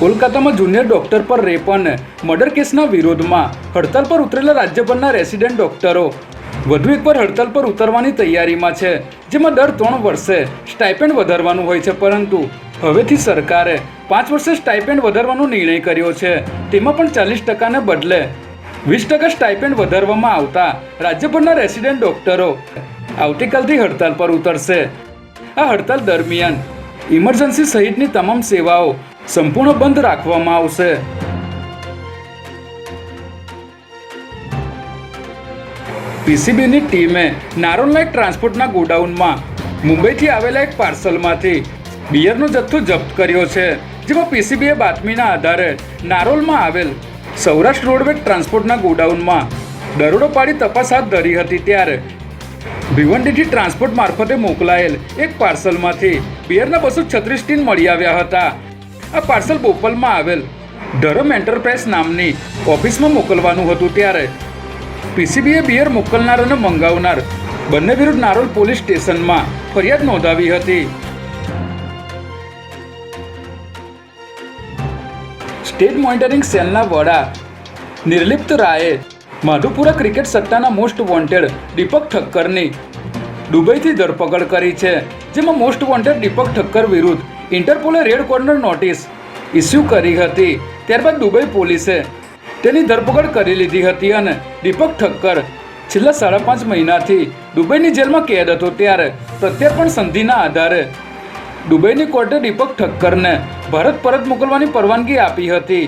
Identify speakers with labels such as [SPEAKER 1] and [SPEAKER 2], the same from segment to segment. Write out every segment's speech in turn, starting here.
[SPEAKER 1] કોલકાતામાં junior doctor પર rape murder કેસના વિરોધમાં હડતાલ પર ઉતરેલા રાજ્યભરના રેસિડેન્ટ ડોક્ટરો. વધુ એકવાર હડતાલ પર ઉતરવાની તૈયારીમાં છે, જેમાં દર ત્રણ વર્ષે સ્ટાઇપેન્ડ વધારવાનું હોય છે, પરંતુ હવેથી સરકારે પાંચ વર્ષે સ્ટાઇપેન્ડ વધારવાનો નિર્ણય કર્યો છે. તેમાં પણ ચાલીસ ટકાને બદલે વીસ ટકા સ્ટાઇપેન્ડ વધારવામાં આવતા રાજ્યભરના રેસિડેન્ટ ડોક્ટરો આવતીકાલથી હડતાલ પર ઉતરશે. આ હડતાલ દરમિયાન ઇમરજન્સી સહિતની તમામ સેવાઓ સંપૂર્ણ બંધ રાખવામાં આવશે. પીસીબીની ટીમે નારોલના એક ટ્રાન્સપોર્ટના ગોડાઉનમાં મુંબઈથી આવેલા એક પાર્સલમાંથી બિયરનો જથ્થો જપ્ત કર્યો છે, જેમાં પીસીબીએ બાતમીના આધારે નારોલમાં આવેલ સૌરાષ્ટ્ર રોડવેજ ટ્રાન્સપોર્ટના ગોડાઉનમાં દરોડો પાડી તપાસ હાથ ધરી હતી ત્યારે ભિવંડીથી ટ્રાન્સપોર્ટ મારફતે મોકલાયેલ એક પાર્સલમાંથી બિયરના બસો છત્રીસ ટીન મળી આવ્યા હતા. આ પાર્સલ બોપલમાં આવેલ ધરમ એન્ટરપ્રાઇઝ નામની ઓફિસમાં મોકલવાનું હતું ત્યારે. પીસીબીએ બિયર મોકલનાર અને મંગાવનાર બંને વિરુદ્ધ નારોલ પોલીસ સ્ટેશનમાં ફરિયાદ નોંધાવી હતી. સ્ટેટ મોનિટરિંગ સેલના વડા નિર્લિપ્ત રાયે માધુપુરા ક્રિકેટ સત્તાના મોસ્ટ વોન્ટેડ દીપક ઠક્કરની દુબઈથી ધરપકડ કરી છે, જેમાં મોસ્ટ વોન્ટેડ દીપક ઠક્કર વિરુદ્ધ ઇન્ટરપોલે રેડ કોર્નર નોટિસ ઇસ્યુ કરી હતી. ત્યારબાદ દુબઈ પોલીસે તેની ધરપકડ કરી લીધી હતી અને દીપક ઠક્કર છેલ્લા સાડા પાંચ મહિનાથી દુબઈની જેલમાં કેદ હતો. ત્યારે પ્રત્યર્પણ સંધિના આધારે દુબઈની કોર્ટે દીપક ઠક્કરને ભારત પરત મોકલવાની પરવાનગી આપી હતી,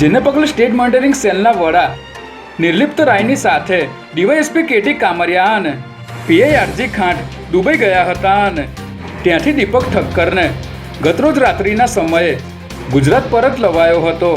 [SPEAKER 1] જેને પગલે સ્ટેટ મોનિટરિંગ સેલના વડા નિર્લિપ્ત રાયની સાથે ડીવાયએસપી કેટી કામરિયા અને પીઆઈ આરજી ખાંટ દુબઈ ગયા હતા અને ત્યાંથી દીપક ઠક્કરને ગતરોજ રાત્રિના સમયે ગુજરાત પરત લવાયો હતો.